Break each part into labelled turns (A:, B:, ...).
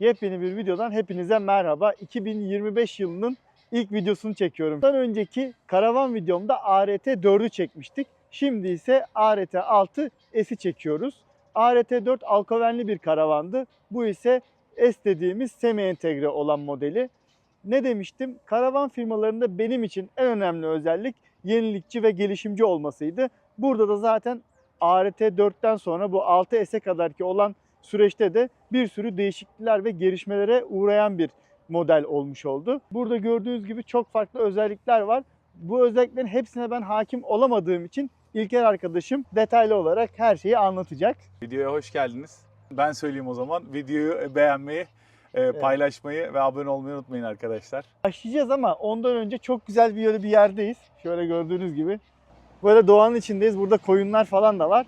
A: Yepyeni bir videodan hepinize merhaba. 2025 yılının ilk videosunu çekiyorum. Bundan önceki karavan videomda ART 4'ü çekmiştik. Şimdi ise ART 6 S'i çekiyoruz. ART 4 alkovenli bir karavandı. Bu ise S dediğimiz semi entegre olan modeli. Ne demiştim? Karavan firmalarında benim için en önemli özellik yenilikçi ve gelişimci olmasıydı. Burada da zaten ART 4'ten sonra bu 6S'e kadarki olan süreçte de bir sürü değişiklikler ve gelişmelere uğrayan bir model olmuş oldu. Burada gördüğünüz gibi çok farklı özellikler var. Bu özelliklerin hepsine ben hakim olamadığım için İlker arkadaşım detaylı olarak her şeyi anlatacak.
B: Videoya hoş geldiniz. Ben söyleyeyim o zaman. Videoyu beğenmeyi, e, paylaşmayı ve abone olmayı unutmayın arkadaşlar.
A: Başlayacağız ama ondan önce çok güzel bir yerde bir yerdeyiz. Şöyle gördüğünüz gibi. Böyle doğanın içindeyiz. Burada koyunlar falan da var.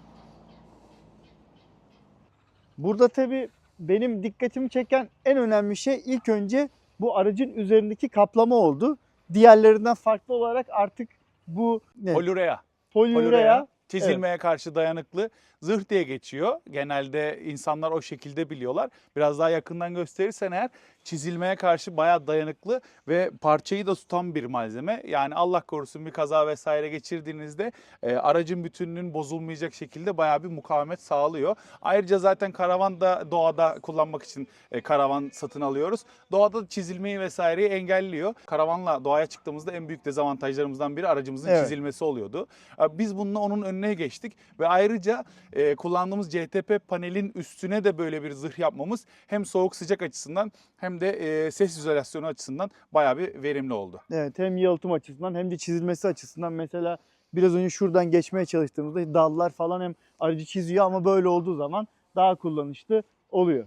A: Burada tabii benim dikkatimi çeken en önemli şey ilk önce bu aracın üzerindeki kaplama oldu. Diğerlerinden farklı olarak artık bu ne?
B: Poliurea.
A: poliurea
B: Çizilmeye karşı dayanıklı zırh diye geçiyor. Genelde insanlar o şekilde biliyorlar. Biraz daha yakından gösterirsen eğer çizilmeye karşı bayağı dayanıklı ve parçayı da tutan bir malzeme. Yani Allah korusun bir kaza vesaire geçirdiğinizde e, aracın bütünlüğünün bozulmayacak şekilde bayağı bir mukavemet sağlıyor. Ayrıca zaten karavan da doğada kullanmak için e, karavan satın alıyoruz. Doğada da çizilmeyi vesaireyi engelliyor. Karavanla doğaya çıktığımızda en büyük dezavantajlarımızdan biri aracımızın
A: Evet.
B: çizilmesi oluyordu. E, Biz bununla onun önüne geçtik ve ayrıca e, kullandığımız CTP panelin üstüne de böyle bir zırh yapmamız hem soğuk sıcak açısından hem de e, ses izolasyonu açısından bayağı bir verimli oldu.
A: Evet hem yalıtım açısından hem de çizilmesi açısından mesela biraz önce şuradan geçmeye çalıştığımızda dallar falan hem aracı çiziyor ama böyle olduğu zaman daha kullanışlı oluyor.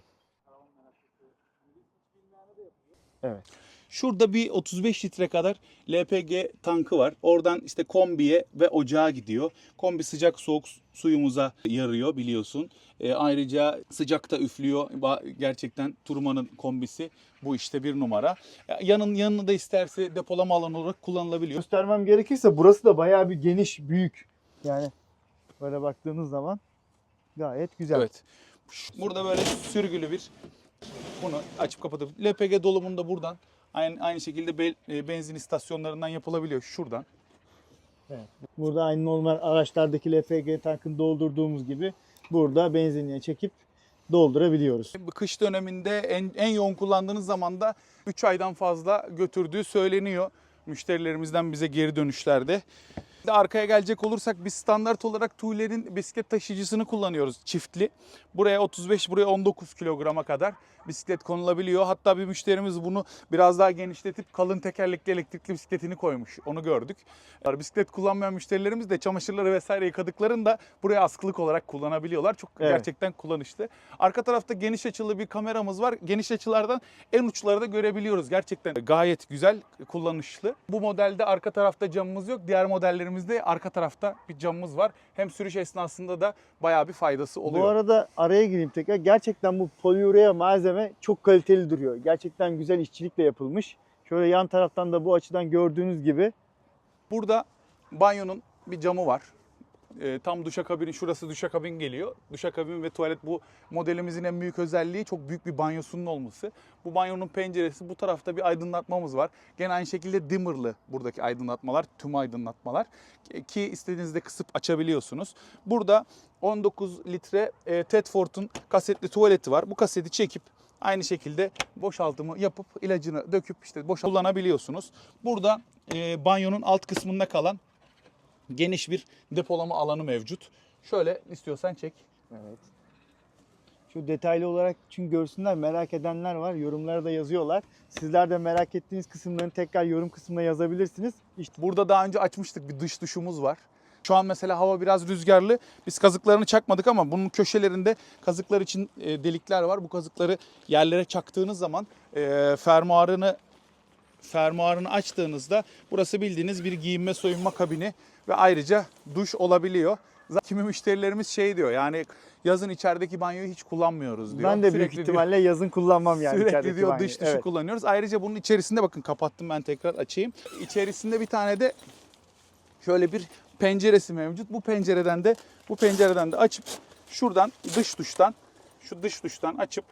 B: Şurada bir 35 litre kadar LPG tankı var. Oradan işte kombiye ve ocağa gidiyor. Kombi sıcak soğuk suyumuza yarıyor biliyorsun. E, ayrıca sıcakta üflüyor. Gerçekten Turman'ın kombisi bu işte bir numara. Ya, Yanın yanını da isterse depolama alanı olarak kullanılabiliyor.
A: Göstermem gerekirse burası da bayağı bir geniş, büyük. Yani böyle baktığınız zaman gayet güzel.
B: Evet. Burada böyle sürgülü bir bunu açıp kapatıp LPG dolumunu da buradan aynı aynı şekilde be- e, benzin istasyonlarından yapılabiliyor şuradan.
A: Burada aynı normal araçlardaki LPG tankını doldurduğumuz gibi burada benzinliğe çekip doldurabiliyoruz.
B: Kış döneminde en, en yoğun kullandığınız zaman da 3 aydan fazla götürdüğü söyleniyor müşterilerimizden bize geri dönüşlerde. De Arkaya gelecek olursak biz standart olarak Tuğler'in bisiklet taşıyıcısını kullanıyoruz çiftli. Buraya 35 buraya 19 kilograma kadar bisiklet konulabiliyor. Hatta bir müşterimiz bunu biraz daha genişletip kalın tekerlekli elektrikli bisikletini koymuş. Onu gördük. Bisiklet kullanmayan müşterilerimiz de çamaşırları vesaire yıkadıklarında buraya askılık olarak kullanabiliyorlar. Çok
A: Evet.
B: gerçekten kullanışlı. Arka tarafta geniş açılı bir kameramız var. Geniş açılardan en uçları da görebiliyoruz. Gerçekten gayet güzel, kullanışlı. Bu modelde arka tarafta camımız yok. Diğer modellerimizde arka tarafta bir camımız var. Hem sürüş esnasında da bayağı bir faydası oluyor.
A: Bu arada araya gireyim tekrar. Gerçekten bu poliurea malzeme çok kaliteli duruyor. Gerçekten güzel işçilikle yapılmış. Şöyle yan taraftan da bu açıdan gördüğünüz gibi
B: Burada banyonun bir camı var. Ee, tam duşakabinin şurası duşakabin geliyor. Duşakabin ve tuvalet bu modelimizin en büyük özelliği çok büyük bir banyosunun olması. Bu banyonun penceresi bu tarafta bir aydınlatmamız var. Gene aynı şekilde dimmerlı buradaki aydınlatmalar, tüm aydınlatmalar ki istediğinizde kısıp açabiliyorsunuz. Burada 19 litre e, Tedford'un kasetli tuvaleti var. Bu kaseti çekip aynı şekilde boşaltımı yapıp ilacını döküp işte boş kullanabiliyorsunuz. Burada e, banyonun alt kısmında kalan geniş bir depolama alanı mevcut. Şöyle istiyorsan çek.
A: Evet. Şu detaylı olarak çünkü görsünler merak edenler var. Yorumlara da yazıyorlar. Sizler de merak ettiğiniz kısımlarını tekrar yorum kısmına yazabilirsiniz. İşte
B: Burada daha önce açmıştık bir dış duşumuz var. Şu an mesela hava biraz rüzgarlı. Biz kazıklarını çakmadık ama bunun köşelerinde kazıklar için e, delikler var. Bu kazıkları yerlere çaktığınız zaman e, fermuarını fermuarını açtığınızda burası bildiğiniz bir giyinme soyunma kabini ve ayrıca duş olabiliyor. Kimi müşterilerimiz şey diyor yani yazın içerideki banyoyu hiç kullanmıyoruz diyor.
A: ben de büyük
B: Sürekli diyor-
A: ihtimalle yazın kullanmam yani.
B: Sürekli diyor
A: banyoyu.
B: dış dışı
A: Evet.
B: kullanıyoruz. Ayrıca bunun içerisinde bakın kapattım ben tekrar açayım. İçerisinde bir tane de şöyle bir penceresi mevcut. Bu pencereden de bu pencereden de açıp şuradan dış duştan şu dış duştan açıp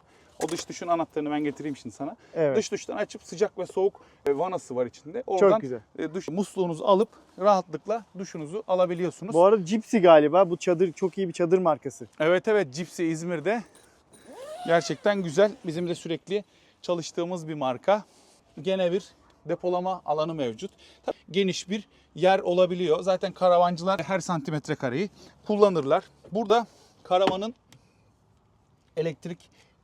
B: O dış duşun anahtarını ben getireyim şimdi sana.
A: Evet.
B: Dış duştan açıp sıcak ve soğuk e, vanası var içinde. Oradan
A: Çok güzel.
B: e, duş musluğunuzu alıp rahatlıkla duşunuzu alabiliyorsunuz.
A: Bu arada Gypsy galiba. Bu çadır çok iyi bir çadır markası.
B: Evet evet Gypsy İzmir'de gerçekten güzel. Bizim de sürekli çalıştığımız bir marka. Gene bir depolama alanı mevcut. Tabii geniş bir yer olabiliyor. Zaten karavancılar her santimetre kareyi kullanırlar. Burada karavanın elektrik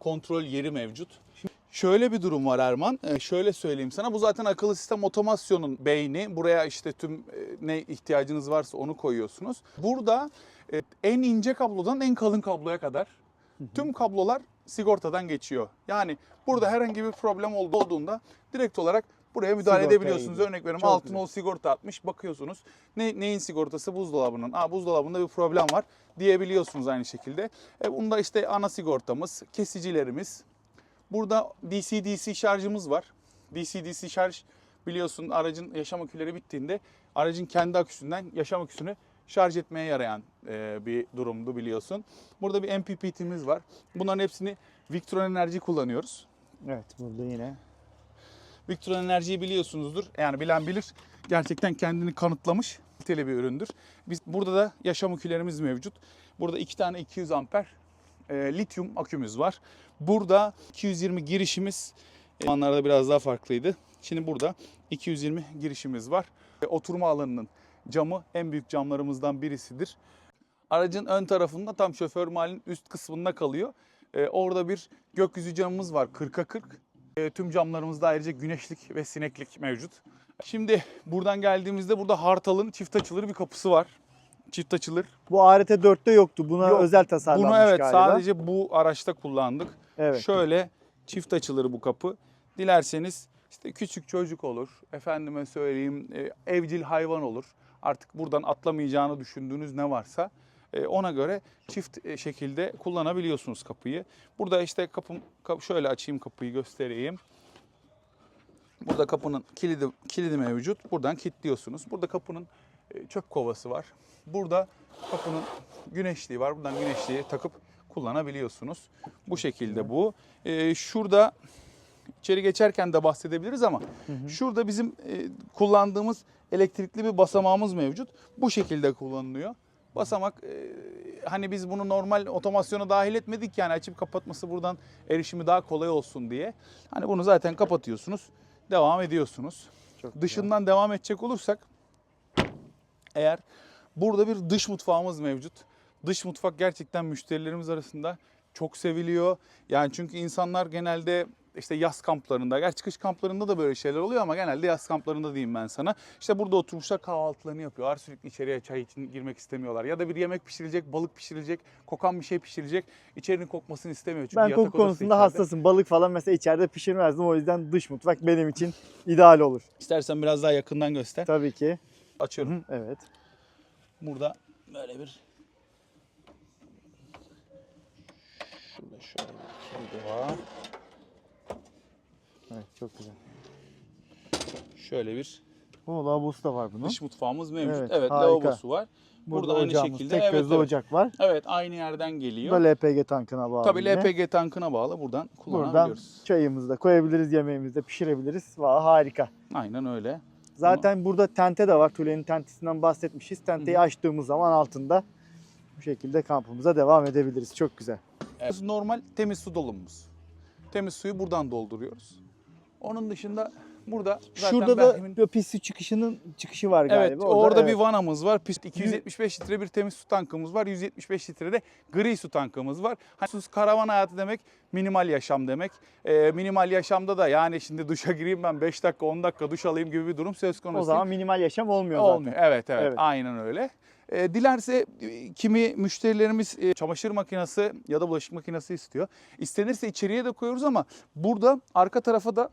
B: kontrol yeri mevcut. Şimdi şöyle bir durum var Erman. Ee, şöyle söyleyeyim sana. Bu zaten akıllı sistem otomasyonun beyni. Buraya işte tüm e, ne ihtiyacınız varsa onu koyuyorsunuz. Burada e, en ince kablodan en kalın kabloya kadar tüm kablolar sigortadan geçiyor. Yani burada herhangi bir problem oldu- olduğunda direkt olarak buraya müdahale
A: Sigortaya
B: edebiliyorsunuz.
A: gidiyor.
B: Örnek veriyorum
A: Çok
B: altına
A: güzel.
B: o sigorta atmış bakıyorsunuz. Ne, neyin sigortası? Buzdolabının. Aa buzdolabında bir problem var diyebiliyorsunuz aynı şekilde. E, bunda işte ana sigortamız, kesicilerimiz. Burada DC-DC şarjımız var. DC-DC şarj biliyorsun aracın yaşam aküleri bittiğinde aracın kendi aküsünden yaşam aküsünü şarj etmeye yarayan e, bir durumdu biliyorsun. Burada bir MPPT'miz var. Bunların hepsini Victron Enerji kullanıyoruz.
A: Evet burada yine.
B: Victron Enerji'yi biliyorsunuzdur. Yani bilen bilir. Gerçekten kendini kanıtlamış niteli bir üründür. Biz burada da yaşam akülerimiz mevcut. Burada iki tane 200 amper e, lityum akümüz var. Burada 220 girişimiz e, zamanlarda biraz daha farklıydı. Şimdi burada 220 girişimiz var. E, oturma alanının camı en büyük camlarımızdan birisidir. Aracın ön tarafında tam şoför malin üst kısmında kalıyor. E, orada bir gökyüzü camımız var 40'a 40. E, tüm camlarımızda ayrıca güneşlik ve sineklik mevcut. Şimdi buradan geldiğimizde burada Hartal'ın çift açılır bir kapısı var. Çift açılır.
A: Bu ART 4'te yoktu. Buna
B: Yok,
A: özel tasarlanmış
B: Bunu evet
A: galiba.
B: sadece bu araçta kullandık.
A: Evet.
B: Şöyle çift açılır bu kapı. Dilerseniz işte küçük çocuk olur. Efendime söyleyeyim e, evcil hayvan olur. Artık buradan atlamayacağını düşündüğünüz ne varsa ona göre çift e, şekilde kullanabiliyorsunuz kapıyı. Burada işte kapım kap- şöyle açayım kapıyı göstereyim. Burada kapının kilidi kilidi mevcut. Buradan kilitliyorsunuz. Burada kapının e, çöp kovası var. Burada kapının güneşliği var. Buradan güneşliği takıp kullanabiliyorsunuz. Bu şekilde bu. E, şurada içeri geçerken de bahsedebiliriz ama şurada bizim e, kullandığımız elektrikli bir basamağımız mevcut. Bu şekilde kullanılıyor. Basamak e, hani biz bunu normal otomasyona dahil etmedik yani açıp kapatması buradan erişimi daha kolay olsun diye. Hani bunu zaten kapatıyorsunuz. Devam ediyorsunuz.
A: Çok güzel.
B: Dışından devam edecek olursak eğer burada bir dış mutfağımız mevcut. Dış mutfak gerçekten müşterilerimiz arasında çok seviliyor. Yani çünkü insanlar genelde işte yaz kamplarında, gerçi kış kamplarında da böyle şeyler oluyor ama genelde yaz kamplarında diyeyim ben sana. İşte burada oturmuşlar kahvaltılarını yapıyorlar. Sürekli içeriye çay için girmek istemiyorlar. Ya da bir yemek pişirilecek, balık pişirilecek, kokan bir şey pişirilecek. İçerinin kokmasını istemiyor. Çünkü
A: Ben
B: yatak
A: koku
B: odası
A: konusunda
B: içeride.
A: hassasım. Balık falan mesela içeride pişirmezdim. O yüzden dış mutfak benim için ideal olur.
B: İstersen biraz daha yakından göster.
A: Tabii ki.
B: Açıyorum.
A: Evet.
B: Burada böyle bir Şurada şöyle bir kilidi var.
A: Evet çok güzel.
B: Şöyle bir
A: O lavabosu da var bunun.
B: dış mutfağımız mevcut.
A: Evet,
B: Evet,
A: harika.
B: lavabosu var. Burada, aynı
A: ocağımız,
B: şekilde
A: tek
B: evet,
A: gözlü
B: evet.
A: ocak var.
B: Evet, aynı yerden
A: Bu
B: geliyor.
A: da LPG tankına bağlı.
B: Tabii
A: yine.
B: LPG tankına bağlı. Buradan
A: Buradan
B: kullanabiliyoruz.
A: çayımızı da koyabiliriz, yemeğimizi de pişirebiliriz. Valla harika.
B: Aynen öyle.
A: Zaten burada tente de var. Tule'nin tentesinden bahsetmişiz. Tenteyi açtığımız zaman altında bu şekilde kampımıza devam edebiliriz. Çok güzel.
B: Evet. Normal temiz su dolumumuz. Temiz suyu buradan dolduruyoruz. Onun dışında burada zaten
A: Şurada da
B: Berhem'in-
A: bir pis su çıkışının çıkışı var galiba.
B: Evet orada,
A: evet.
B: bir vanamız var. Pist 275 litre bir temiz su tankımız var. 175 litre de gri su tankımız var. Hani karavan hayatı demek minimal yaşam demek. Ee, minimal yaşamda da yani şimdi duşa gireyim ben 5 dakika 10 dakika duş alayım gibi bir durum söz konusu.
A: O zaman minimal yaşam olmuyor zaten.
B: Olmuyor. Evet, evet
A: Evet.
B: aynen öyle. Ee, dilerse e, kimi müşterilerimiz e, çamaşır makinesi ya da bulaşık makinesi istiyor. İstenirse içeriye de koyuyoruz ama burada arka tarafa da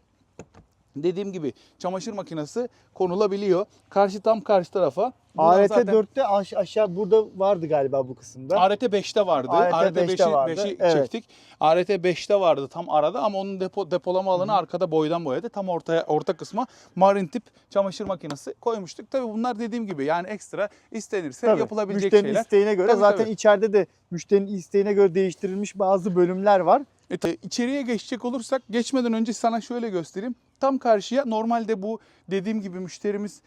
B: dediğim gibi çamaşır makinesi konulabiliyor. Karşı tam karşı tarafa. Buradan
A: ART
B: zaten-
A: 4'te aş- aşağı burada vardı galiba bu kısımda.
B: ART 5'te vardı.
A: ART
B: ART
A: 5'te
B: 5'i
A: vardı,
B: 5'i
A: evet.
B: çektik. ART 5'te vardı tam arada ama onun depo, depolama alanı arkada boydan boya tam ortaya orta kısma marin tip çamaşır makinesi koymuştuk. Tabii bunlar dediğim gibi yani ekstra istenirse
A: Tabii,
B: yapılabilecek
A: müşterinin
B: şeyler.
A: isteğine göre
B: Tabii,
A: zaten
B: tabii.
A: içeride de müşterinin isteğine göre değiştirilmiş bazı bölümler var.
B: E, ta- içeriye geçecek olursak geçmeden önce sana şöyle göstereyim. Tam karşıya normalde bu dediğim gibi müşterimiz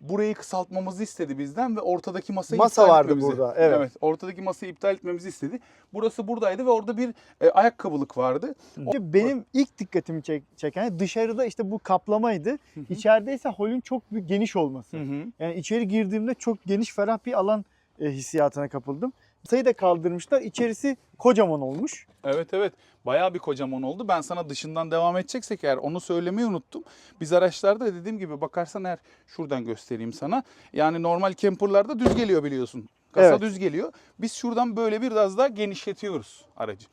B: burayı kısaltmamızı istedi bizden ve ortadaki masayı
A: Masa
B: iptal
A: vardı
B: etmemizi.
A: burada, evet.
B: ortadaki masayı iptal etmemizi istedi. Burası buradaydı ve orada bir e, ayakkabılık vardı. O-
A: benim ilk dikkatimi çek- çeken dışarıda işte bu kaplamaydı. İçeride ise holün çok büyük geniş olması.
B: Hı hı.
A: Yani içeri girdiğimde çok geniş ferah bir alan e, hissiyatına kapıldım. Sayı da kaldırmışlar. İçerisi kocaman olmuş.
B: Evet evet bayağı bir kocaman oldu. Ben sana dışından devam edeceksek eğer onu söylemeyi unuttum. Biz araçlarda dediğim gibi bakarsan eğer şuradan göstereyim sana. Yani normal camperlarda düz geliyor biliyorsun. Kasa
A: Evet.
B: düz geliyor. Biz şuradan böyle biraz daha genişletiyoruz aracı.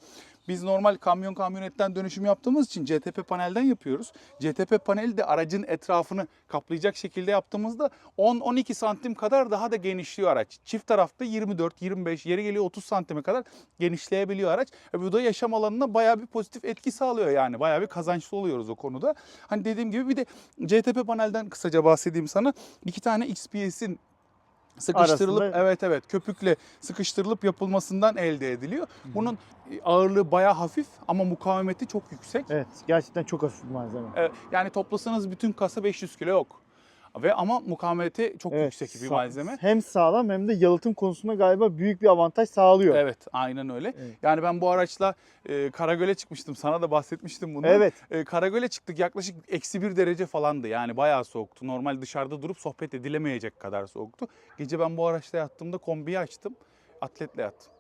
B: Biz normal kamyon kamyonetten dönüşüm yaptığımız için CTP panelden yapıyoruz. CTP paneli de aracın etrafını kaplayacak şekilde yaptığımızda 10-12 santim kadar daha da genişliyor araç. Çift tarafta 24-25 yeri geliyor 30 santime kadar genişleyebiliyor araç. E bu da yaşam alanına bayağı bir pozitif etki sağlıyor yani. Bayağı bir kazançlı oluyoruz o konuda. Hani dediğim gibi bir de CTP panelden kısaca bahsedeyim sana. İki tane XPS'in sıkıştırılıp
A: Arasında-
B: evet evet köpükle sıkıştırılıp yapılmasından elde ediliyor. Bunun e, ağırlığı bayağı hafif ama mukavemeti çok yüksek.
A: Evet gerçekten çok hafif bir malzeme.
B: E, Yani toplasanız bütün kasa 500 kilo yok. Ve ama mukavemeti çok
A: Evet,
B: yüksek bir malzeme.
A: Hem sağlam hem de yalıtım konusunda galiba büyük bir avantaj sağlıyor.
B: Evet, aynen öyle.
A: Evet.
B: Yani ben bu araçla e, Karagöl'e çıkmıştım. Sana da bahsetmiştim bundan.
A: Evet.
B: E, Karagöl'e çıktık yaklaşık eksi bir derece falandı. Yani bayağı soğuktu. Normal dışarıda durup sohbet edilemeyecek kadar soğuktu. Gece ben bu araçta yattığımda kombiyi açtım. Atletle yattım.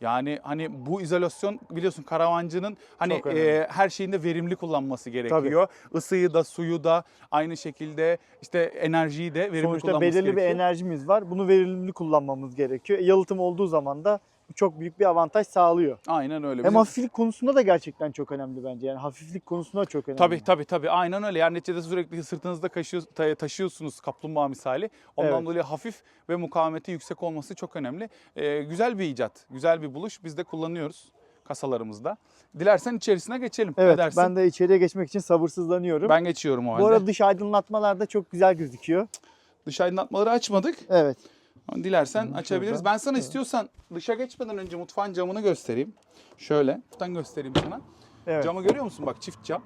B: Yani hani bu izolasyon biliyorsun karavancının hani e, her şeyinde verimli kullanması gerekiyor. Isıyı da suyu da aynı şekilde işte enerjiyi de verimli
A: Sonuçta
B: kullanması
A: belirli bir
B: gerekiyor.
A: enerjimiz var. Bunu verimli kullanmamız gerekiyor. E, Yalıtım olduğu zaman da çok büyük bir avantaj sağlıyor.
B: Aynen öyle.
A: Hem
B: Bizim-
A: hafiflik konusunda da gerçekten çok önemli bence. Yani hafiflik konusunda çok önemli.
B: Tabii tabii tabii aynen öyle. Yani neticede sürekli sırtınızda taşıyorsunuz kaplumbağa misali. Ondan
A: Evet.
B: dolayı hafif ve mukavemeti yüksek olması çok önemli. Ee, güzel bir icat, güzel bir buluş. Biz de kullanıyoruz kasalarımızda. Dilersen içerisine geçelim. Ne
A: Evet
B: dersin?
A: ben de içeriye geçmek için sabırsızlanıyorum.
B: Ben geçiyorum o halde.
A: Bu arada dış aydınlatmalar da çok güzel gözüküyor.
B: Dış aydınlatmaları açmadık.
A: Evet.
B: Dilersen
A: Hı,
B: açabiliriz.
A: şuradan.
B: Ben sana istiyorsan dışa geçmeden önce mutfağın camını göstereyim. Şöyle. Mutfaktan göstereyim sana.
A: Evet.
B: Camı görüyor musun? Bak çift cam.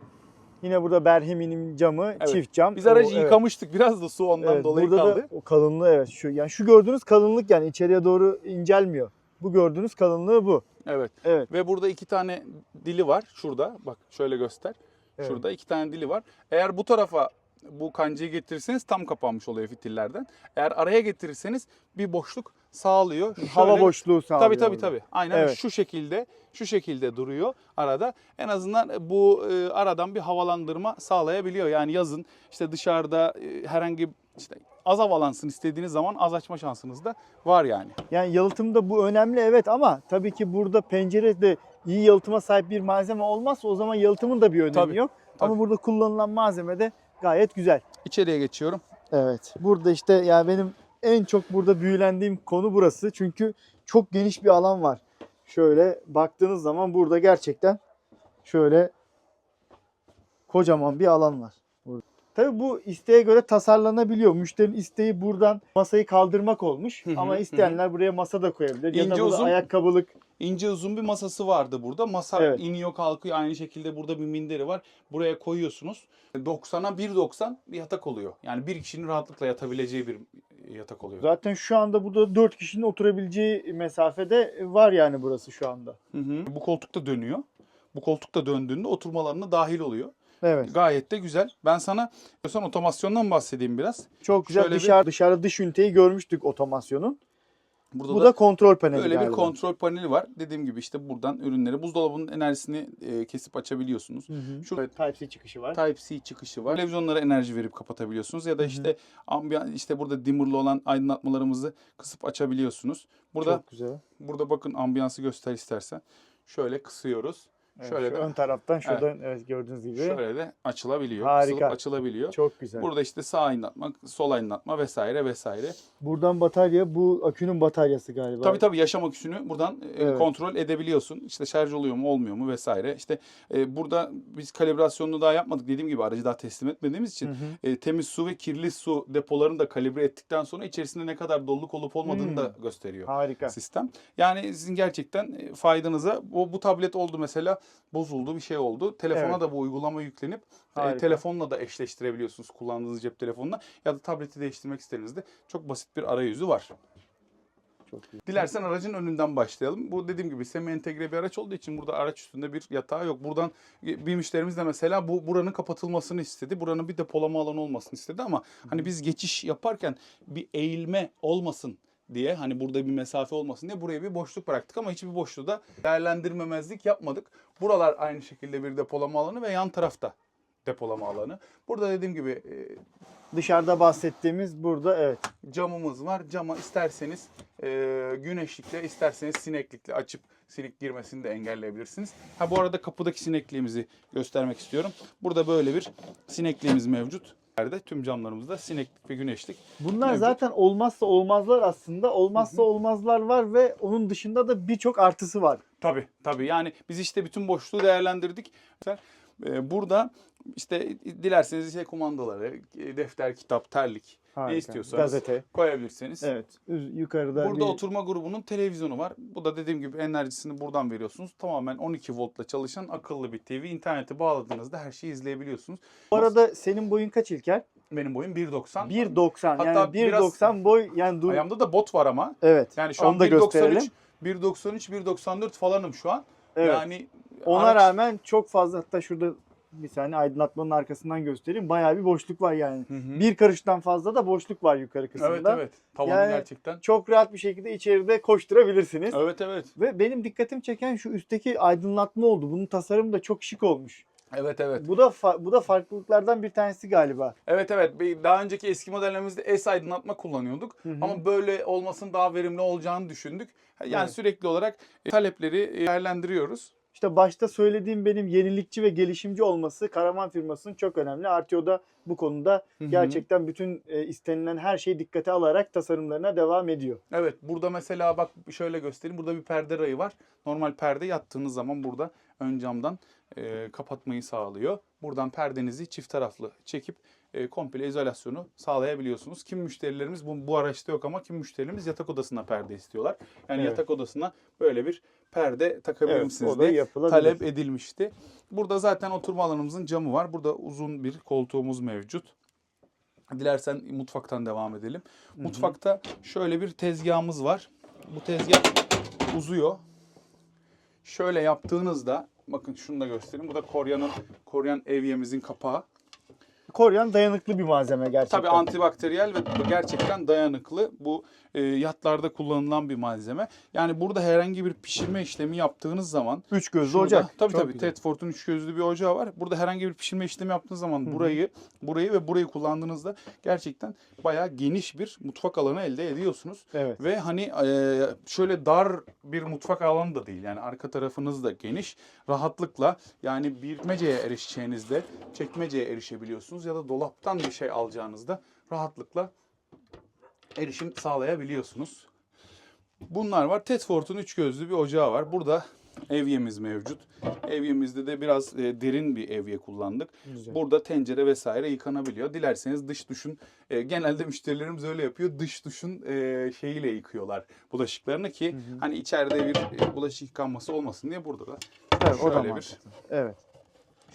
A: Yine burada Berhemi'nin camı
B: Evet.
A: çift cam.
B: Biz aracı
A: O, evet.
B: yıkamıştık. Biraz da su ondan
A: Evet,
B: dolayı
A: burada
B: kaldı.
A: da o kalınlığı evet şu yani şu gördüğünüz kalınlık yani içeriye doğru incelmiyor. Bu gördüğünüz kalınlığı bu.
B: Evet.
A: Evet.
B: Ve burada iki tane dili var. Şurada bak şöyle göster.
A: Evet.
B: Şurada iki tane dili var. Eğer bu tarafa bu kancayı getirirseniz tam kapanmış oluyor fitillerden. Eğer araya getirirseniz bir boşluk sağlıyor.
A: Hava
B: Şöyle-
A: boşluğu sağlıyor.
B: Tabii tabii tabii. Aynen
A: Evet.
B: şu şekilde şu şekilde duruyor arada. En azından bu e, aradan bir havalandırma sağlayabiliyor. Yani yazın işte dışarıda e, herhangi işte az havalansın istediğiniz zaman az açma şansınız da var yani.
A: Yani yalıtımda bu önemli evet ama tabii ki burada pencere de iyi yalıtıma sahip bir malzeme olmazsa o zaman yalıtımın da bir önemi
B: Tabii,
A: yok. Ama
B: tabii.
A: burada kullanılan malzeme de gayet güzel.
B: İçeriye geçiyorum.
A: Evet. Burada işte yani benim en çok burada büyülendiğim konu burası. Çünkü çok geniş bir alan var. Şöyle baktığınız zaman burada gerçekten şöyle kocaman bir alan var. Burada. Tabii bu isteğe göre tasarlanabiliyor. Müşterinin isteği buradan masayı kaldırmak olmuş.
B: Hı hı,
A: Ama
B: hı
A: isteyenler buraya masa da koyabilir. ya da
B: İnce uzun.
A: ayakkabılık.
B: İnce uzun bir masası vardı burada. Masa
A: Evet.
B: iniyor kalkıyor. Aynı şekilde burada bir minderi var. Buraya koyuyorsunuz. 90'a 1.90 bir yatak oluyor. Yani bir kişinin rahatlıkla yatabileceği bir yatak oluyor.
A: Zaten şu anda burada 4 kişinin oturabileceği mesafede var yani burası şu anda.
B: Hı hı. Bu koltuk da dönüyor. Bu koltuk da döndüğünde oturmalarına dahil oluyor.
A: Evet.
B: Gayet de güzel. Ben sana diyorsan otomasyondan bahsedeyim biraz.
A: Çok güzel.
B: Şöyle bir-
A: dışarı, dışarı dış üniteyi görmüştük otomasyonun.
B: Burada
A: Bu
B: da,
A: da kontrol paneli
B: böyle bir kontrol paneli var. Dediğim gibi işte buradan ürünleri buzdolabının enerjisini e, kesip açabiliyorsunuz.
A: Hı hı.
B: Şu
A: Type-C çıkışı var.
B: Type-C çıkışı var. Televizyonlara enerji verip kapatabiliyorsunuz ya da
A: Hı hı.
B: işte ambiyan işte burada dimmerlı olan aydınlatmalarımızı kısıp açabiliyorsunuz. Burada
A: Çok güzel.
B: burada bakın ambiyansı göster istersen. Şöyle kısıyoruz.
A: Evet,
B: Şöyle
A: şu
B: de
A: ön taraftan şuradan evet, gördüğünüz gibi.
B: şöyle de açılabiliyor.
A: Harika.
B: Açılabiliyor.
A: Çok güzel.
B: Burada işte sağ aydınlatma, sol aydınlatma vesaire vesaire.
A: Buradan batarya bu akünün bataryası galiba.
B: Tabii tabii yaşam aküsünü buradan e,
A: Evet.
B: kontrol edebiliyorsun. İşte şarj oluyor mu olmuyor mu vesaire. İşte e, burada biz kalibrasyonunu daha yapmadık. Dediğim gibi aracı daha teslim etmediğimiz için
A: Hı hı.
B: e, temiz su ve kirli su depolarını da kalibre ettikten sonra içerisinde ne kadar doluluk olup olmadığını
A: Hmm.
B: da gösteriyor
A: Harika.
B: sistem. Yani sizin gerçekten e, faydanıza bu, bu tablet oldu mesela bozuldu bir şey oldu. Telefona
A: Evet.
B: da bu uygulama yüklenip e, telefonla da eşleştirebiliyorsunuz kullandığınız cep telefonuna ya da tableti değiştirmek istediğinizde çok basit bir arayüzü var.
A: Çok iyi.
B: Dilersen aracın önünden başlayalım. Bu dediğim gibi semi entegre bir araç olduğu için burada araç üstünde bir yatağı yok. Buradan bir müşterimiz de mesela bu buranın kapatılmasını istedi. Buranın bir depolama alanı olmasını istedi ama hani biz geçiş yaparken bir eğilme olmasın diye hani burada bir mesafe olmasın diye buraya bir boşluk bıraktık ama hiçbir boşluğu da değerlendirmemezlik yapmadık. Buralar aynı şekilde bir depolama alanı ve yan tarafta depolama alanı. Burada dediğim gibi e,
A: Dışarıda bahsettiğimiz burada evet.
B: camımız var. Cama isterseniz e, güneşlikle isterseniz sineklikle açıp sinek girmesini de engelleyebilirsiniz. Ha bu arada kapıdaki sinekliğimizi göstermek istiyorum. Burada böyle bir sinekliğimiz mevcut. Yerde tüm camlarımızda sineklik ve güneşlik.
A: Bunlar
B: Mevcut.
A: zaten olmazsa olmazlar aslında. Olmazsa olmazlar var ve onun dışında da birçok artısı var.
B: Tabii tabii yani biz işte bütün boşluğu değerlendirdik. Mesela, burada işte dilerseniz şey kumandaları, e, defter, kitap, terlik ne
A: Harika.
B: istiyorsanız
A: Gazete.
B: koyabilirsiniz.
A: Evet. Yukarıda
B: Burada
A: bir...
B: oturma grubunun televizyonu var. Bu da dediğim gibi enerjisini buradan veriyorsunuz. Tamamen 12 voltla çalışan akıllı bir TV. İnternete bağladığınızda her şeyi izleyebiliyorsunuz.
A: Bu arada senin boyun kaç İlker?
B: Benim boyum 1.90.
A: 1.90
B: Hatta
A: yani
B: biraz-
A: 1.90 boy yani dur.
B: Ayağımda da bot var ama.
A: Evet.
B: Yani şu an
A: da
B: 1.93,
A: gösterelim.
B: 1.93, 1.94 falanım şu an.
A: Evet.
B: Yani
A: Ona
B: araç-
A: rağmen çok fazla hatta şurada bir saniye aydınlatmanın arkasından göstereyim. Bayağı bir boşluk var yani.
B: Hı hı.
A: Bir karıştan fazla da boşluk var yukarı kısımda.
B: Evet evet. Tavanı
A: Yani-
B: gerçekten.
A: Çok rahat bir şekilde içeride koşturabilirsiniz.
B: Evet evet.
A: Ve benim dikkatimi çeken şu üstteki aydınlatma oldu. Bunun tasarımı da çok şık olmuş.
B: Evet evet.
A: Bu da bu da farklılıklardan bir tanesi galiba.
B: Evet evet. Daha önceki eski modellerimizde S aydınlatma kullanıyorduk.
A: Hı hı.
B: Ama böyle olmasının daha verimli olacağını düşündük. Yani
A: Evet.
B: sürekli olarak e, talepleri değerlendiriyoruz.
A: İşte başta söylediğim benim yenilikçi ve gelişimci olması karavan firmasının çok önemli. Artio da bu konuda
B: Hı hı.
A: gerçekten bütün e, istenilen her şeyi dikkate alarak tasarımlarına devam ediyor.
B: Evet burada mesela bak şöyle göstereyim. Burada bir perde rayı var. Normal perde yattığınız zaman burada ön camdan e, kapatmayı sağlıyor. Buradan perdenizi çift taraflı çekip e, komple izolasyonu sağlayabiliyorsunuz. Kim müşterilerimiz bu, bu araçta yok ama kim müşterilerimiz yatak odasına perde istiyorlar. Yani
A: Evet.
B: yatak odasına böyle bir perde takabilir
A: Evet,
B: misiniz diye talep edilmişti. Burada zaten oturma alanımızın camı var. Burada uzun bir koltuğumuz mevcut. Dilersen mutfaktan devam edelim. Mutfakta şöyle bir tezgahımız var. Bu tezgah uzuyor. Şöyle yaptığınızda bakın şunu da göstereyim. Bu da Korya'nın Koryan evyemizin kapağı.
A: Koryan dayanıklı bir malzeme gerçekten.
B: Tabii antibakteriyel ve gerçekten dayanıklı. Bu e, yatlarda kullanılan bir malzeme. Yani burada herhangi bir pişirme işlemi yaptığınız zaman
A: Üç gözlü
B: Şurada-
A: ocak.
B: Tabii
A: Çok
B: tabii.
A: güzel.
B: Tedford'un üç gözlü bir ocağı var. Burada herhangi bir pişirme işlemi yaptığınız zaman burayı, burayı ve burayı kullandığınızda gerçekten bayağı geniş bir mutfak alanı elde ediyorsunuz.
A: Evet.
B: Ve hani e, şöyle dar bir mutfak alanı da değil. Yani arka tarafınız da geniş. Rahatlıkla yani bir çekmeceye erişeceğinizde çekmeceye erişebiliyorsunuz ya da dolaptan bir şey alacağınızda rahatlıkla erişim sağlayabiliyorsunuz. Bunlar var. Tedford'un üç gözlü bir ocağı var. Burada evyemiz mevcut. Evyemizde de biraz e, derin bir evye kullandık.
A: Güzel.
B: Burada tencere vesaire yıkanabiliyor. Dilerseniz dış duşun, e, genelde müşterilerimiz öyle yapıyor. Dış duşun e, şeyiyle yıkıyorlar bulaşıklarını ki hani içeride bir e, bulaşık yıkanması olmasın diye burada da
A: Evet, o da
B: şöyle bir
A: mantıklı. Evet.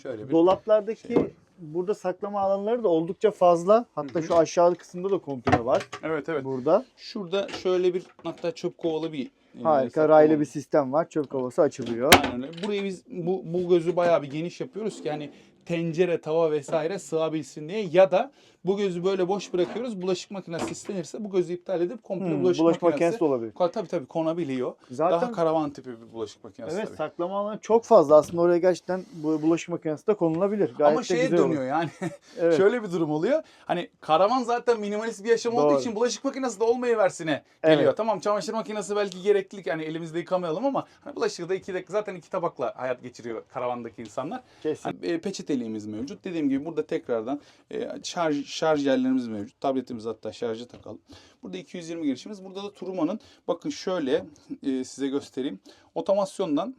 B: şöyle bir
A: Dolaplardaki burada saklama alanları da oldukça fazla. Hatta şu aşağı kısımda da kontürü var.
B: Evet evet.
A: Burada.
B: Şurada şöyle bir hatta çöp kovalı bir e,
A: Harika raylı bir sistem var. Çöp kovası açılıyor.
B: Aynen öyle. Burayı biz bu, bu gözü bayağı bir geniş yapıyoruz ki hani tencere, tava vesaire sığabilsin diye ya da bu gözü böyle boş bırakıyoruz. Bulaşık makinesi istenirse bu gözü iptal edip komple
A: Hmm,
B: bulaşık,
A: bulaşık
B: makinesi,
A: makinesi de olabilir.
B: Tabii tabii konabiliyor.
A: Zaten
B: Daha karavan tipi bir bulaşık makinesi
A: evet
B: tabii.
A: saklama alanı çok fazla. Aslında oraya gerçekten bu bulaşık makinesi de konulabilir. Gayet
B: Ama
A: de
B: şeye
A: güzel
B: dönüyor
A: olur.
B: yani.
A: Evet.
B: Şöyle bir durum oluyor. Hani karavan zaten minimalist bir yaşam olduğu
A: Doğru.
B: için bulaşık makinesi de olmayıversine geliyor.
A: Evet.
B: Tamam çamaşır makinesi belki gereklilik yani elimizde yıkamayalım ama hani bulaşığı da iki dakika zaten iki tabakla hayat geçiriyor karavandaki insanlar.
A: Kesin.
B: Hani, e, peçeteliğimiz mevcut. Dediğim gibi burada tekrardan e, şarj şarj yerlerimiz mevcut. Tabletimiz hatta şarja takalım. Burada 220 girişimiz. Burada da Turuma'nın bakın şöyle e, size göstereyim. Otomasyondan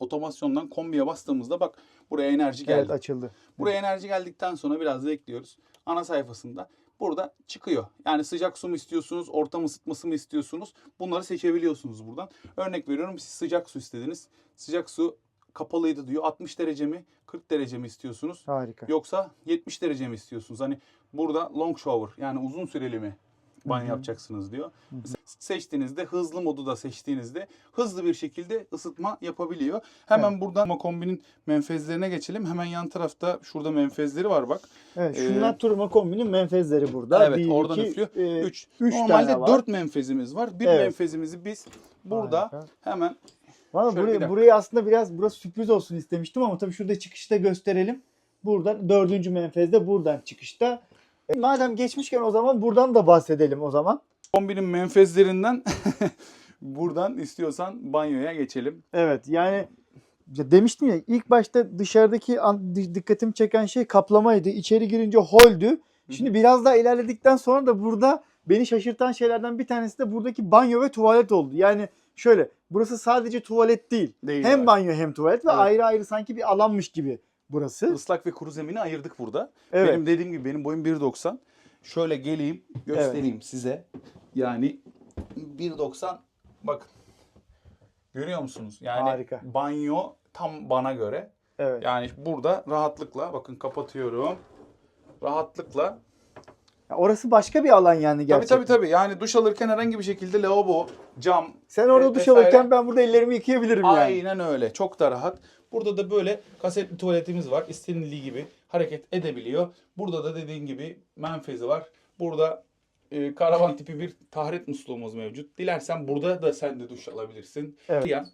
B: otomasyondan kombiye bastığımızda bak buraya enerji geldi.
A: Evet açıldı.
B: Buraya enerji geldikten sonra biraz bekliyoruz. Ana sayfasında burada çıkıyor. Yani sıcak su mu istiyorsunuz, ortam ısıtması mı istiyorsunuz? Bunları seçebiliyorsunuz buradan. Örnek veriyorum siz sıcak su istediniz. Sıcak su kapalıydı diyor. 60 derece mi, 40 derece mi istiyorsunuz?
A: Harika.
B: Yoksa 70 derece mi istiyorsunuz? Hani burada long shower yani uzun süreli mi banyo yapacaksınız diyor. Seçtiğinizde hızlı modu da seçtiğinizde hızlı bir şekilde ısıtma yapabiliyor. Hemen buradan ama kombinin menfezlerine geçelim. Hemen yan tarafta şurada menfezleri var bak.
A: Evet,
B: Ee,
A: şunlar turma kombinin menfezleri burada.
B: Evet,
A: Bir,
B: oradan
A: iki,
B: üflüyor.
A: e,
B: 3.
A: üç
B: Normalde
A: tane var.
B: 4 menfezimiz var. Bir
A: Evet.
B: menfezimizi biz burada
A: Harika.
B: hemen
A: Valla burayı, burayı aslında biraz burası sürpriz olsun istemiştim ama tabii şurada çıkışta gösterelim. Buradan dördüncü menfezde buradan çıkışta. E, madem geçmişken o zaman buradan da bahsedelim o zaman.
B: kombinin menfezlerinden buradan istiyorsan banyoya geçelim.
A: Evet yani ya demiştim ya ilk başta dışarıdaki dikkatimi çeken şey kaplamaydı. İçeri girince holdü. Şimdi biraz daha ilerledikten sonra da burada beni şaşırtan şeylerden bir tanesi de buradaki banyo ve tuvalet oldu. Yani şöyle burası sadece tuvalet değil.
B: Değil
A: hem
B: evet.
A: banyo hem tuvalet ve
B: Evet.
A: ayrı ayrı sanki bir alanmış gibi burası.
B: Islak ve kuru zemini ayırdık burada.
A: Evet.
B: Benim dediğim gibi benim boyum 1.90. Şöyle geleyim göstereyim size. Yani 1.90 bakın. Görüyor musunuz? Yani
A: Harika.
B: banyo tam bana göre.
A: Evet.
B: Yani burada rahatlıkla bakın kapatıyorum. Rahatlıkla.
A: Ya orası başka bir alan yani
B: Tabii
A: gerçekten.
B: tabii tabii. Yani duş alırken herhangi bir şekilde lavabo, cam.
A: Sen orada
B: e,
A: duş
B: vesaire.
A: alırken ben burada ellerimi yıkayabilirim yani.
B: Aynen öyle. Çok da rahat. Burada da böyle kasetli tuvaletimiz var. İstenildiği gibi hareket edebiliyor. Burada da dediğin gibi menfezi var. Burada e, karavan tipi bir tahret musluğumuz mevcut. Dilersen burada da sen de duş alabilirsin.
A: Evet.
B: Ya,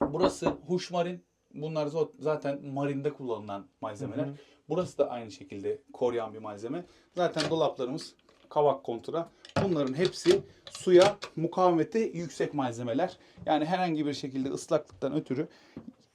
B: burası huşmarin. Bunlar zaten marinde kullanılan malzemeler.
A: Hı hı.
B: Burası da aynı şekilde koruyan bir malzeme. Zaten dolaplarımız kavak kontura. Bunların hepsi suya mukavemeti yüksek malzemeler. Yani herhangi bir şekilde ıslaklıktan ötürü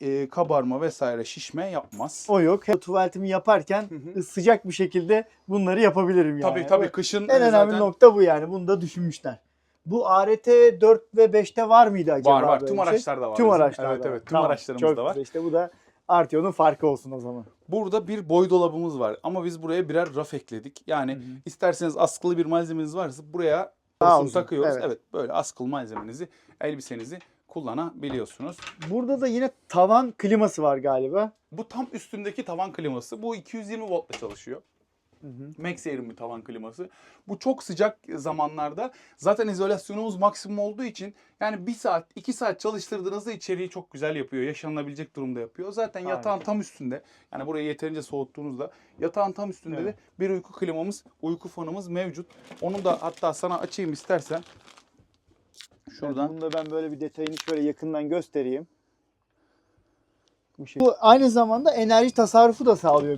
B: e, kabarma vesaire şişme yapmaz.
A: O yok. Tuvaletimi yaparken
B: Hı hı.
A: sıcak bir şekilde bunları yapabilirim yani.
B: Tabii tabii kışın
A: En önemli
B: zaten
A: nokta bu yani. Bunu da düşünmüşler. Bu ART 4 ve 5'te var mıydı acaba?
B: var var tüm
A: şey?
B: araçlarda var.
A: Tüm araçlarda
B: Evet
A: var.
B: evet tüm
A: Tamam,
B: araçlarımızda
A: çok
B: var.
A: güzel. İşte bu da Arteon'un farkı olsun o zaman.
B: Burada bir boy dolabımız var ama biz buraya birer raf ekledik. Yani
A: Hı hı.
B: isterseniz askılı bir malzemeniz varsa buraya
A: Daha uzun,
B: takıyoruz.
A: evet.
B: Evet. böyle askılı malzemenizi, elbisenizi kullanabiliyorsunuz.
A: Burada da yine tavan kliması var galiba.
B: Bu tam üstündeki tavan kliması. Bu 220 voltla çalışıyor. MagSafer'in bir tavan kliması. Bu çok sıcak zamanlarda zaten izolasyonumuz maksimum olduğu için yani bir saat, iki saat çalıştırdığınızda içeriği çok güzel yapıyor. Yaşanılabilecek durumda yapıyor. Zaten
A: Harika.
B: yatağın tam üstünde yani burayı yeterince soğuttuğunuzda yatağın tam üstünde
A: Evet.
B: de bir uyku klimamız, uyku fonumuz mevcut. Onu da hatta sana açayım istersen. Şuradan.
A: Bunu da ben böyle bir detayını şöyle yakından göstereyim. Bu, şey. bu aynı zamanda enerji tasarrufu da sağlıyor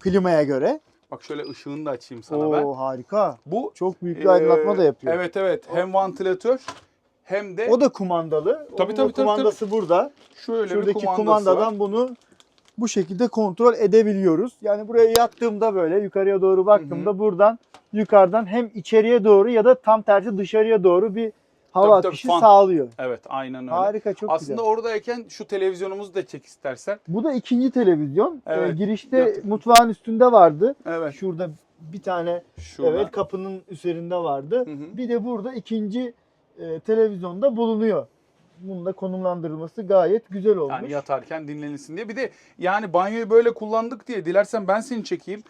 A: klimaya göre.
B: Bak şöyle ışığını da açayım sana
A: Oo
B: ben.
A: harika.
B: Bu
A: Çok büyük bir
B: Ee,
A: aydınlatma da yapıyor.
B: Evet evet. Hem vantilatör hem de
A: O da kumandalı.
B: Tabii,
A: Onun
B: tabii, tabii,
A: kumandası burada.
B: şöyle bir
A: Şuradaki
B: kumandası
A: kumandadan
B: var.
A: bunu bu şekilde kontrol edebiliyoruz. Yani buraya yattığımda böyle yukarıya doğru baktığımda buradan yukarıdan hem içeriye doğru ya da tam tersi dışarıya doğru bir hava
B: Tabii,
A: akışı
B: fan.
A: sağlıyor.
B: Evet aynen öyle.
A: Harika çok
B: Aslında
A: güzel.
B: oradayken şu televizyonumuzu da çek istersen.
A: Bu da ikinci televizyon.
B: Evet.
A: Ee, girişte
B: Yat-
A: mutfağın üstünde vardı.
B: Evet.
A: Şurada bir tane
B: Şurada.
A: evet kapının üzerinde vardı.
B: Hı hı.
A: Bir de burada ikinci e, televizyonda bulunuyor. Bunun da konumlandırılması gayet güzel olmuş.
B: Yani yatarken dinlenilsin diye. Bir de yani banyoyu böyle kullandık diye dilersen ben seni çekeyim.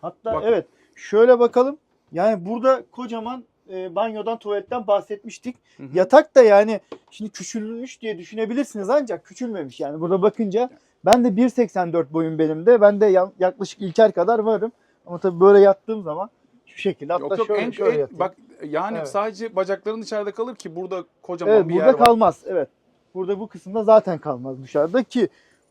A: Hatta
B: Bak-
A: evet şöyle bakalım. Yani burada kocaman e, banyodan tuvaletten bahsetmiştik.
B: Hı hı.
A: Yatak da yani şimdi küçülmüş diye düşünebilirsiniz ancak küçülmemiş. Yani burada bakınca ben de 1.84 boyum benim de. Ben de ya- yaklaşık İlker kadar varım. Ama tabii böyle yattığım zaman şu şekilde hatta
B: Yok yok
A: şöyle
B: en,
A: şöyle
B: en-
A: yatayım.
B: bak yani
A: Evet.
B: sadece bacakların dışarıda kalır ki burada kocaman
A: evet
B: bir
A: burada
B: yer var.
A: kalmaz. Evet. Burada bu kısımda zaten kalmaz dışarıda ki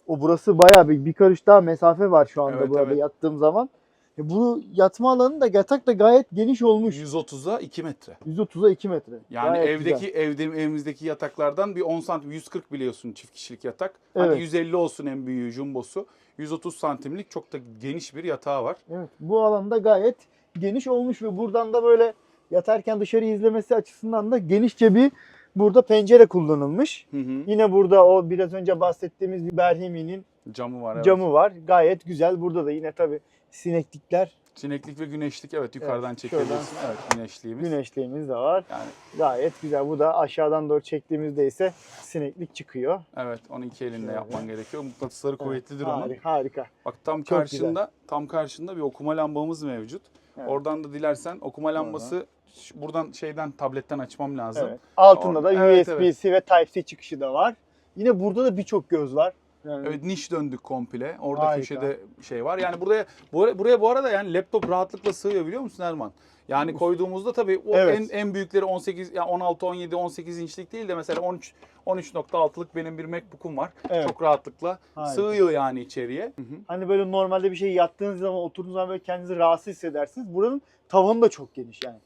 A: o burası bayağı bir, bir karış daha mesafe var şu anda
B: Evet,
A: burada
B: evet.
A: yattığım zaman. E, bu yatma alanı da yatak da gayet geniş olmuş.
B: 130'a 2 metre.
A: 130'a 2 metre.
B: Yani
A: Gayet
B: evdeki
A: güzel.
B: evde evimizdeki yataklardan bir 10 santim 140 biliyorsun çift kişilik yatak.
A: Evet.
B: Hadi 150 olsun en büyüğü jumbosu. 130 santimlik çok da geniş bir yatağı var.
A: Evet, bu alanda gayet geniş olmuş ve buradan da böyle yatarken dışarı izlemesi açısından da genişçe bir burada pencere kullanılmış.
B: Hı hı.
A: Yine burada o biraz önce bahsettiğimiz bir Berhimi'nin
B: Camı var evet.
A: camı var. Gayet güzel. Burada da yine tabii sineklikler
B: Sineklik ve güneşlik evet yukarıdan
A: Evet,
B: çekebilirsin. Evet güneşliğimiz.
A: Güneşliğimiz de var.
B: Yani
A: Gayet güzel. Bu da aşağıdan doğru çektiğimizde ise sineklik çıkıyor.
B: evet onu iki elinle
A: Şöyle.
B: yapman gerekiyor. Mıknatısları
A: Evet,
B: kuvvetlidir onun.
A: Harika. harika.
B: Bak tam
A: Çok
B: karşında tam karşında bir okuma lambamız mevcut.
A: Evet.
B: Oradan da dilersen okuma lambası ş- buradan şeyden tabletten açmam lazım.
A: Evet. Altında da
B: Evet,
A: USB-C ve Type-C çıkışı da var. Yine burada da birçok göz var. Yani
B: Evet niş döndük komple. Orada
A: Harika.
B: köşede şey var. Yani buraya buraya, bu arada yani laptop rahatlıkla sığıyor biliyor musun Erman? Yani koyduğumuzda tabii o
A: Evet.
B: en en büyükleri 18 yani 16 17 18 inçlik değil de mesela 13 13.6'lık benim bir MacBook'um var.
A: Evet.
B: Çok rahatlıkla
A: Harika.
B: sığıyor yani içeriye.
A: Hani böyle normalde bir şey yattığınız zaman oturduğunuz zaman böyle kendinizi rahatsız hissedersiniz. Buranın tavanı da çok geniş yani.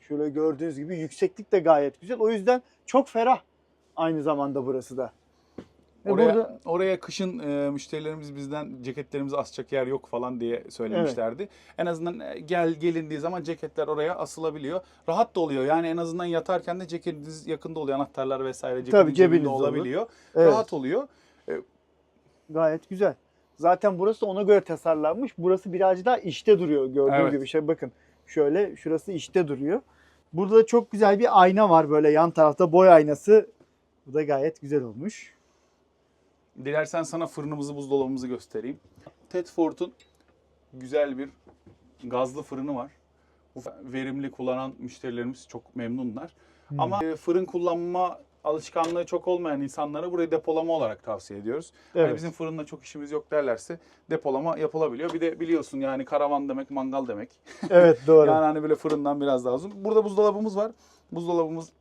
A: Şöyle gördüğünüz gibi yükseklik de gayet güzel. O yüzden çok ferah aynı zamanda burası da.
B: Oraya,
A: burada
B: oraya kışın e, müşterilerimiz bizden ceketlerimizi asacak yer yok falan diye söylemişlerdi. En azından e, gel gelindiği zaman ceketler oraya asılabiliyor. Rahat da oluyor. Yani en azından yatarken de ceketiniz yakında oluyor. Anahtarlar vesaire ceketin
A: Tabii,
B: cebinde
A: olur.
B: olabiliyor.
A: evet,
B: Rahat oluyor.
A: gayet güzel. Zaten burası ona göre tasarlanmış. Burası birazcık daha içte duruyor gördüğünüz
B: Evet.
A: gibi. Şey bakın şöyle şurası içte duruyor. Burada da çok güzel bir ayna var böyle yan tarafta boy aynası. Bu da gayet güzel olmuş.
B: Dilersen sana fırınımızı, buzdolabımızı göstereyim. Tedford'un güzel bir gazlı fırını var. Bu verimli kullanan müşterilerimiz çok memnunlar.
A: Hmm.
B: Ama e, fırın kullanma alışkanlığı çok olmayan insanlara burayı depolama olarak tavsiye ediyoruz. Hani
A: Evet.
B: bizim fırınla çok işimiz yok derlerse depolama yapılabiliyor. Bir de biliyorsun yani karavan demek mangal demek.
A: Evet doğru.
B: Yani hani böyle fırından biraz daha uzun. Burada buzdolabımız var. Buzdolabımız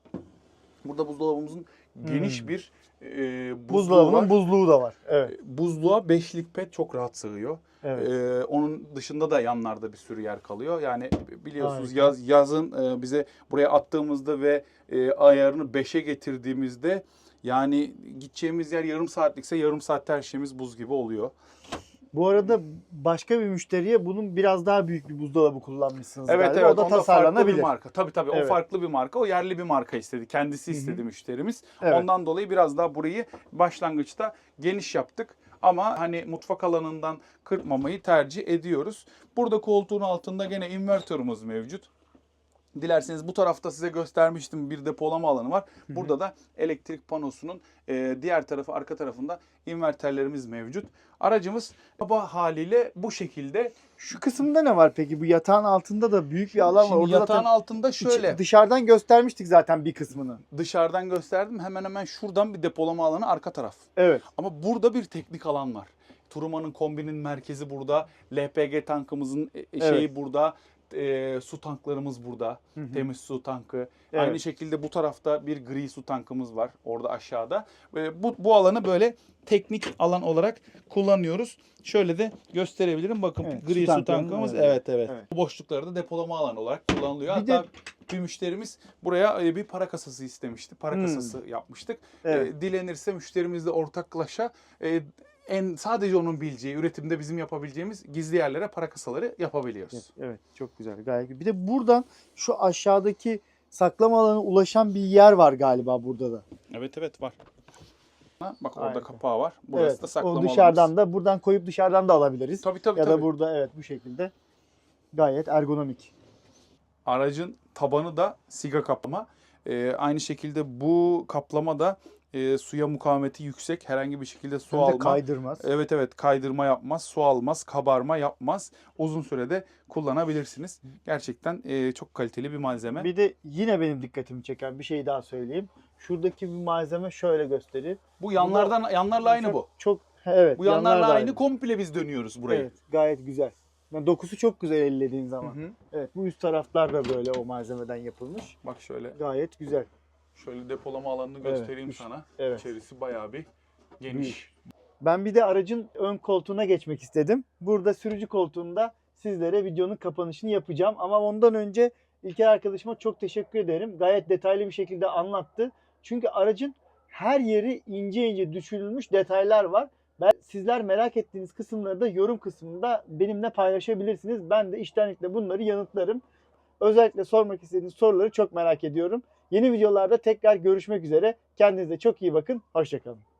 B: burada buzdolabımızın geniş
A: Hmm.
B: bir e,
A: Buzdolabının
B: var.
A: buzluğu da var. Evet.
B: Buzluğa beşlik pet çok rahat sığıyor.
A: Evet.
B: Ee, onun dışında da yanlarda bir sürü yer kalıyor. Yani biliyorsunuz
A: Harika.
B: yaz yazın e, bize buraya attığımızda ve e, ayarını 5'e getirdiğimizde yani gideceğimiz yer yarım saatlikse yarım saatte her şeyimiz buz gibi oluyor.
A: Bu arada başka bir müşteriye bunun biraz daha büyük bir buzdolabı kullanmışsınız
B: Evet
A: galiba.
B: evet
A: o da
B: onda farklı bir
A: tasarlanabilir.
B: marka. Tabii tabii
A: Evet.
B: o farklı bir marka. O yerli bir marka istedi. Kendisi istedi müşterimiz.
A: Evet.
B: Ondan dolayı biraz daha burayı başlangıçta geniş yaptık. Ama hani mutfak alanından kırpmamayı tercih ediyoruz. Burada koltuğun altında gene invertörümüz mevcut. Dilerseniz bu tarafta size göstermiştim bir depolama alanı var. Burada da elektrik panosunun e, diğer tarafı arka tarafında inverterlerimiz mevcut. Aracımız baba haliyle bu şekilde.
A: Şu kısımda ne var peki? Bu yatağın altında da büyük bir alan var. Orada
B: yatağın
A: zaten
B: altında şöyle.
A: dışarıdan göstermiştik zaten bir kısmını.
B: dışarıdan gösterdim. Hemen hemen şuradan bir depolama alanı arka taraf.
A: Evet.
B: Ama burada bir teknik alan var. Turuma'nın kombinin merkezi burada. LPG tankımızın e, e, şeyi
A: Evet.
B: burada. E, su tanklarımız burada.
A: Hı hı.
B: Temiz su tankı.
A: Evet.
B: Aynı şekilde bu tarafta bir gri su tankımız var. Orada aşağıda. Ve bu, bu alanı böyle teknik alan olarak kullanıyoruz. Şöyle de gösterebilirim. Bakın
A: Evet,
B: gri
A: su
B: su, tankımız.
A: orada.
B: Evet, evet
A: Evet.
B: Bu boşlukları da depolama alanı olarak kullanılıyor.
A: Bir de-
B: Hatta bir müşterimiz buraya e, bir para kasası istemişti. Para
A: Hmm.
B: kasası yapmıştık.
A: Evet.
B: E, dilenirse müşterimizle ortaklaşa e, en sadece onun bileceği, üretimde bizim yapabileceğimiz gizli yerlere para kasaları yapabiliyoruz.
A: Evet, evet, çok güzel. Gayet güzel. Bir de buradan şu aşağıdaki saklama alanına ulaşan bir yer var galiba burada da.
B: Evet evet var. Ha, Bak orada
A: Harika.
B: kapağı var. Burası
A: evet.
B: da saklama
A: o dışarıdan
B: alanımız.
A: da buradan koyup dışarıdan da alabiliriz.
B: Tabii tabii
A: ya
B: tabii.
A: da burada evet bu şekilde gayet ergonomik.
B: Aracın tabanı da siga kaplama. E, aynı şekilde bu kaplama da e, suya mukavemeti yüksek. Herhangi bir şekilde su
A: Hem
B: alma.
A: kaydırmaz.
B: Evet evet kaydırma yapmaz, su almaz, kabarma yapmaz. Uzun sürede kullanabilirsiniz. Gerçekten e, çok kaliteli bir malzeme.
A: Bir de yine benim dikkatimi çeken bir şey daha söyleyeyim. Şuradaki bir malzeme şöyle göstereyim.
B: Bu yanlardan yanlarla aynı bu.
A: Çok evet.
B: Bu yanlarla
A: yanlar da
B: aynı komple biz dönüyoruz burayı.
A: Evet, gayet güzel. Yani dokusu çok güzel ellediğin
B: Hı
A: zaman.
B: hı.
A: Evet, bu üst taraflar da böyle o malzemeden yapılmış.
B: Bak şöyle
A: Gayet güzel.
B: Şöyle depolama alanını göstereyim
A: üst-
B: sana.
A: Evet.
B: İçerisi bayağı bir geniş.
A: Ben bir de aracın ön koltuğuna geçmek istedim. Burada sürücü koltuğunda sizlere videonun kapanışını yapacağım. Ama ondan önce İlker arkadaşıma çok teşekkür ederim. Gayet detaylı bir şekilde anlattı. Çünkü aracın her yeri ince ince düşürülmüş detaylar var. Ben sizler merak ettiğiniz kısımları da yorum kısmında benimle paylaşabilirsiniz. Ben de içtenlikle bunları yanıtlarım. Özellikle sormak istediğiniz soruları çok merak ediyorum. Yeni videolarda tekrar görüşmek üzere. Kendinize çok iyi bakın. Hoşçakalın.